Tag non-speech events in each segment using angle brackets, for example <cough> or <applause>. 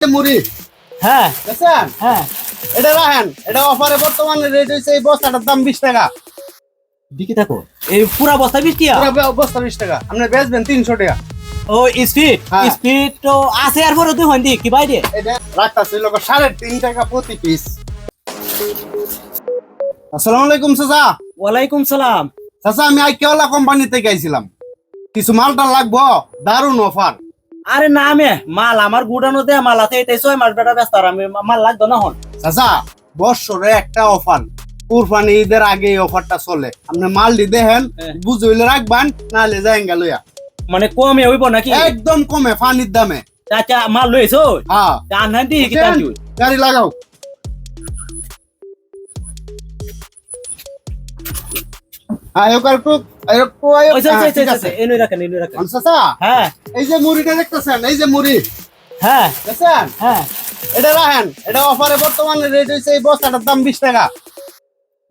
মুড়ি। হ্যাঁ। বুঝছেন হ্যাঁ। এটা রাখেন। এটা অফারে বর্তমানে রেট হয়েছে এই বস্তাটার দাম বিশ টাকা। দিকে থাকো। এই পুরা বস্তা বৃষ্টি পুরো বে- বস্তা বিশ টাকা। আপনি বেচবেন তিনশো টাকা। ও স্পিড? হ্যাঁ। স্পিড তো আছে আর পরে তুই হন দি কি বাইরে এটা রাখতেছে লোক সাড়ে তিন টাকা প্রতি পিস আসসালামু আলাইকুম চাচা। ওয়ালাইকুম সালাম। চাচা আমি আইকিওলা কোম্পানি থেকে আইছিলাম কিছু মালটা লাগবো? দারুণ অফার আরে না মে মাল আমার গুড়ানো দে মাল আছে এটাই ছয় মাস বেটা ব্যস্ত আর আমি মাল লাগতো না হন। চাচা বছরে একটা অফার। কুরবানি ঈদের আগে এই অফারটা চলে। আপনি মালটি দেখেন হ্যাঁ। বুঝে হইলে রাখবেন নাহলে যাই গেলয়া মানে কমে হইব নাকি? একদম কমে পানির দামে। চাচা মাল লইছো? হ্যাঁ। জান দি কি তুই গাড়ি লাগাও। আয় ওকার একটু আয় একটু আয় ওই ঠিক আছে। এনই রাখেন এনই রাখেন। চাচা এই যে মুড়িটা দেখতেছেন এই যে মুড়ি। হ্যাঁ। দেখছেন? হ্যাঁ। এটা রাখেন এটা অফারে বর্তমানে রেট হয়েছে এই বস্তাটার দাম বিশ টাকা।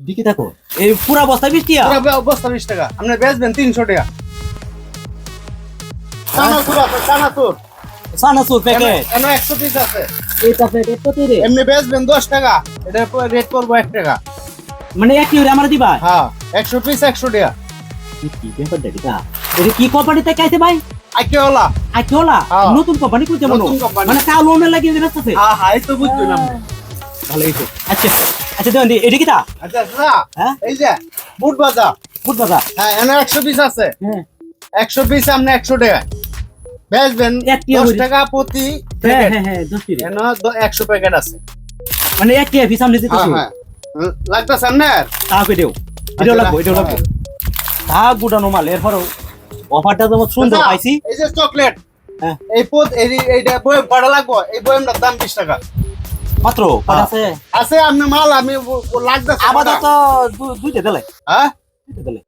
দিকে থাকো এই পুরা বস্তা বৃষ্টি পুরো বে- বস্তা বিশ টাকা। আপনি বেচবেন তিনশো টাকা। চানাচুর আছে চানাচুর। সানাসুর প্যাকেট এনে একশো পিস আছে। প্যাকেট এমনি বেচবেন দশ টাকা এটা রেট করব এক টাকা। মানে এক ইউরে আমার দিবা? হ্যাঁ একশো পিস একশো টাকা। কি ব্যাপার এটা কি কোম্পানি থেকে আইছে ভাই? আইকিওলা। আইটোলা হ্যাঁ। নতুন কোম্পানি কইতে মনো মানে কাল লোনের লাগিয়ে আছে হ্যাঁ হ্যাঁ তো আপনি ভালো হইছে। আচ্ছা আচ্ছা দেন এটা কি তা আচ্ছা হ্যাঁ। এই যে বুট বাজা। বুট বাজার হ্যাঁ এনে আছে। হ্যাঁ। আপনি টাকা। বেচবেন একটি দশ করে। টাকা প্রতি হ্যাঁ হ্যাঁ হ্যাঁ এনে প্যাকেট আছে। মানে এক টিয়া পিস সামনে দিতে হ্যাঁ হ্যাঁ। লাগতেছে আপনার কই দেও। এটাও লাগবো এটাও লাগবো। তা গুটানো মাল এরপরও অফারটা সুন্দর পাইছি। এই যে চকলেট হ্যাঁ। এই পোত এই এইটা বই কটা লাগবো এই দাম বিশ টাকা। মাত্র? কত আছে আছে আপনি মাল আমি ও আপাতত দুইটা দিলে। হ্যাঁ? দুইটা দিলে।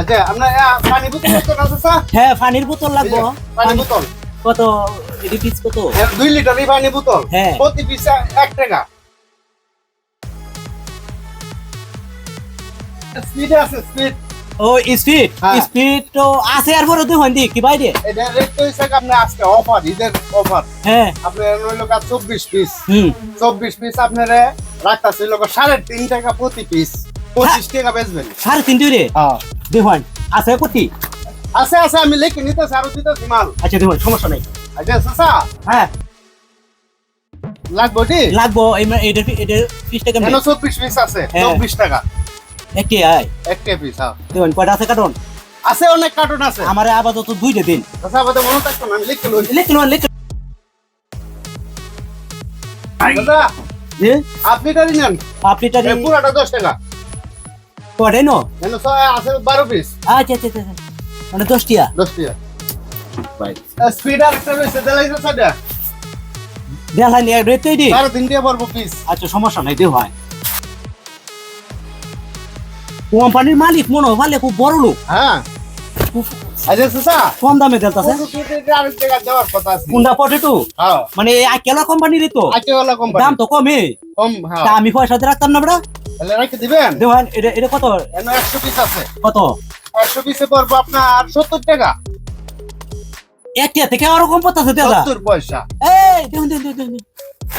আচ্ছা আপনার পানি বোতল কত আছে স্যার? হ্যাঁ পানির বোতল লাগবো। পানি বোতল। কত? এটি পিস কত? এর দুই লিটার পানি বোতল। হ্যাঁ। প্রতি পিস এক টাকা। স্পিড আছে স্পিড ও স্পিড হ্যাঁ। স্পিড তো আছে আর পরে তুই হন দি কি বাইরে? এটা রেট তো হিসেবে আপনি আজকে অফার ঈদের অফার হ্যাঁ। আপনার হইল কাজ চব্বিশ পিস হুম। চব্বিশ পিস আপনার রাখতেছে লোক সাড়ে তিন টাকা প্রতি পিস পঁচিশ টাকা বেচবেন। সাড়ে তিন রে হ্যাঁ। দেখুন আছে কোটি? আছে আছে আমি লিখে নিতেছি আরও দিতেছি মাল। আচ্ছা দেখুন সমস্যা নাই। আচ্ছা চাচা? হ্যাঁ। লাগবো টি লাগবো এটার পি- পিস টাকা চব্বিশ পিস আছে হ্যাঁ। চব্বিশ টাকা। একটি আয়। একটা পিস হ্যাঁ। দেখুন কয়টা আছে কার্টন? আছে অনেক কার্টুন আছে। আমার আপাতত দুইটা দিন। চাচা আমাদের মনে থাকতো না আমি লিখে লই। লিখুন চাচা যে আপনি টারি নেন। আপনি পুরাটা দশ টাকা। কয়টাই নো কেন আছে বারো পিস। আচ্ছা আচ্ছা আচ্ছা মানে দশটিয়া দশ টাকা স্পিড আর একটা রয়েছে দেলাই চাচা দেখাই নি রেট তৈরি সাড়ে তিন টাকা পড়ব পিস আচ্ছা সমস্যা নাই দেহ হয় কোম্পানির মালিক মনে হয় ভালো খুব বড় লোক। হ্যাঁ। আচ্ছা চাচা কম দামে দেলতাছে। পটেটো হ্যাঁ। মানে আকেলা কোম্পানির তো। আইটিওয়ালা কোম্পানি। দাম তো কমে। কম হ্যাঁ। আমি পয়সা দিয়ে রাখতাম না বেটা। তাহলে রেখে দিবেন? দেখুন এটা এটা কত? পিস আছে। কত? একশো পিসে পড়ব আপনার সত্তর টাকা। একটা থেকে আরও কম পড়তেছে দাদা সত্তর পয়সা। এই দেখুন দেখুন দেখুন দেখুন।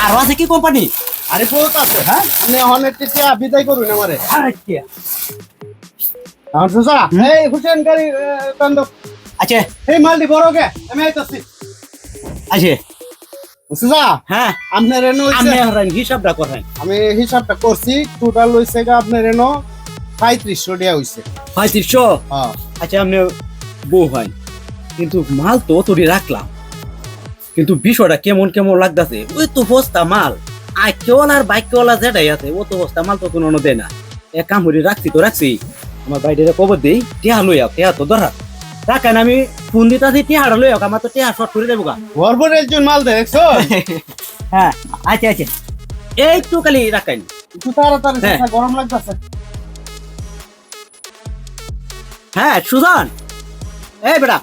আরও আছে কি কোম্পানি? আরে বহুত আছে হ্যাঁ? আপনি অনেক টিকা বিদায় করুন আমারে। আচ্ছা আমার সুসা এই হুসেন গাড়ি তন্দ আচ্ছা। এই মালটি বড় কে? আমি আইতাছি। আচ্ছা। সুসা হ্যাঁ। আপনার এনো আমি হারান হিসাবটা করেন। আমি হিসাবটা করছি টোটাল হইছে গা আপনার এনো পঁয়ত্রিশশো টাকা হইছে। পঁয়ত্রিশশো? হ্যাঁ। আচ্ছা আপনি বউ হয় কিন্তু মাল তো অতটি রাখলাম। কিন্তু বিষয়টা কেমন কেমন লাগতেছে? ওই তো বস্তা মাল। আইকেওয়ালা আর বাইকওয়ালা যেটাই আছে ও তো বস্তা মাল তো কোনো দেয় না। এক কাম করে রাখছি তো রাখছি। আমার বাইরে কবর দেই টেহা লই আও টেহা তো ধরা রাখেন আমি ফোন দিতাছি টেহাটা লই আও আমার তো টেহা শর্ট করে দেবো গা। একজন মাল দেখছ? <laughs> হ্যাঁ আচ্ছা আচ্ছা এইটু খালি রাখেন। একটু তাড়াতাড়ি হ্যাঁ। গরম লাগতেছে। হ্যাঁ সুজন। এই বেটা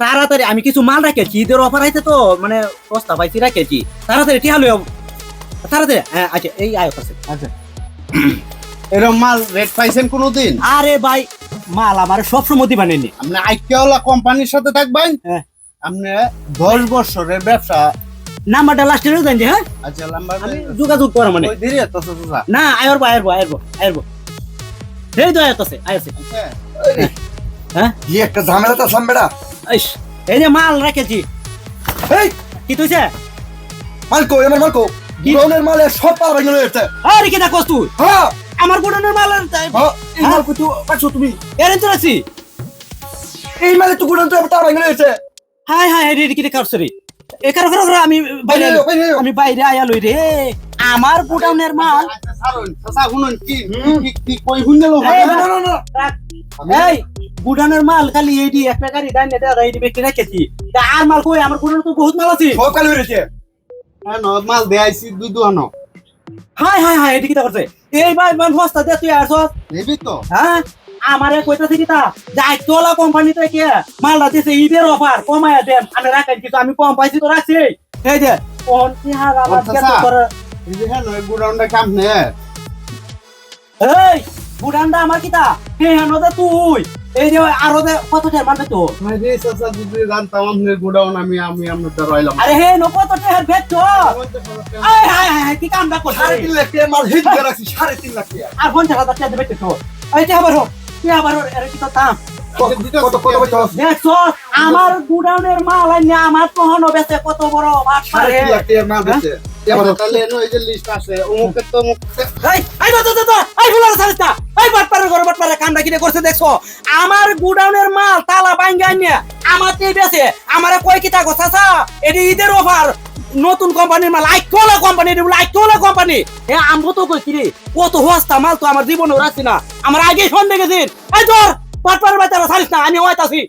তাড়াতাড়ি আমি কিছু মাল রাখেছি ঈদের অফার আছে তো মানে সস্তা পাইছি রাখেছি। তাড়াতাড়ি টিহা লই। তাড়াতাড়ি আচ্ছা এই আয় আছে আচ্ছা। এরকম মাল রেট পাইছেন কোনোদিন? আরে ভাই মাল আমার সব সময় দিবানেনি আপনি আইকিওয়ালা কোম্পানির সাথে থাকবেন? হ্যাঁ আপনি দশ বছরের ব্যবসা নাম্বারটা লাস্টে রেখে দেন যে হ্যাঁ? আচ্ছা আমি যোগাযোগ করা মানে। ধীরে তো না আয়রবো আয়রবো আয়রবো আয়রবো এই তো আয়তাছে আয়ছে আচ্ছা হ্যাঁ। কি একটা ঝামেলা তো সামবেড়া ইস, এই যে মাল রেখেছি। এই! কি তুইছে? মালকো আমার মালকো। দুরনের মালে সব পাল ভেঙে রয়েছে আরে কি দেখোস তুই হ্যাঁ। আমার গুডনের মাল আর- হ্যাঁ এই মালকো তো পাচ্ছো তুমি। এরেন তো আছি। এই মালে তো গুড়ন তো তার ভেঙে রয়েছে হাই হাই রে কি কারছ রে এ কারও কারও আমি বাইরে আমি বাইরে আয়া লই রে। আমার গুডাউনের মাল এই। এই গুডাউনের মাল খালি এইডি একটা গাড়ি দাই না দাদা এইডি ব্যক্তি রেখেছি। আর মাল কই? আমার গুডাউনে তো বহুত মাল আছে। সব কালে হ্যাঁ মাল দেয়াইছি দুই দুহানো হাই হাই হাই এদিকে করছে এই ভাই মান বস্তা দে তুই আসছ নেবি তো। হ্যাঁ আমারে কইতা থেকে তা? যাই তোলা কোম্পানি থেকে মালটা দিছে ঈদের অফার কমায়া দেন। আমি রাখাই কিন্তু আমি কম পাইছি তো রাখছি এই যে কোন কি হার আমার করে এই যে হ্যাঁ নয় কাম নে এই বুড়ান্ডা আমার কিতা হে নদে তুই। এই যে আরও কত টাকা মারবে তো? ভাই চাচা যদি জানতাম গুডাউন আমি আমি আপনার দ্বারা আইলাম আরে হে নো কত টাকা। বেচ কি কামটা লাখ টাকা মাল হিট করে রাখছি সাড়ে তিন লাখ টাকা। আর পঞ্চাশ হাজার টাকা বেচছ এই যে আবার তুই কি তো দাম? কত কত কত বছর আমার গুডাউনের মাল আইনে আমার কখনো বেচে কত বড় লাখ মাল আমার গুডাউনের মাল তালা বাইঙ্গা তেই বেচে। আমারে কই কি থাকো চাচা? এটি ঈদের অফার নতুন কোম্পানির মাল আইকোলা কোম্পানি আইকোলা কোম্পানি এ আমবো তো কই কিরে? কত হস্তা মাল তো আমার জীবনেও রাখছি না। আমার আগে সন্দেহ গেছিন এই ধর বাটপারের বাচ্চারা সারিস না আমি হয়তাছি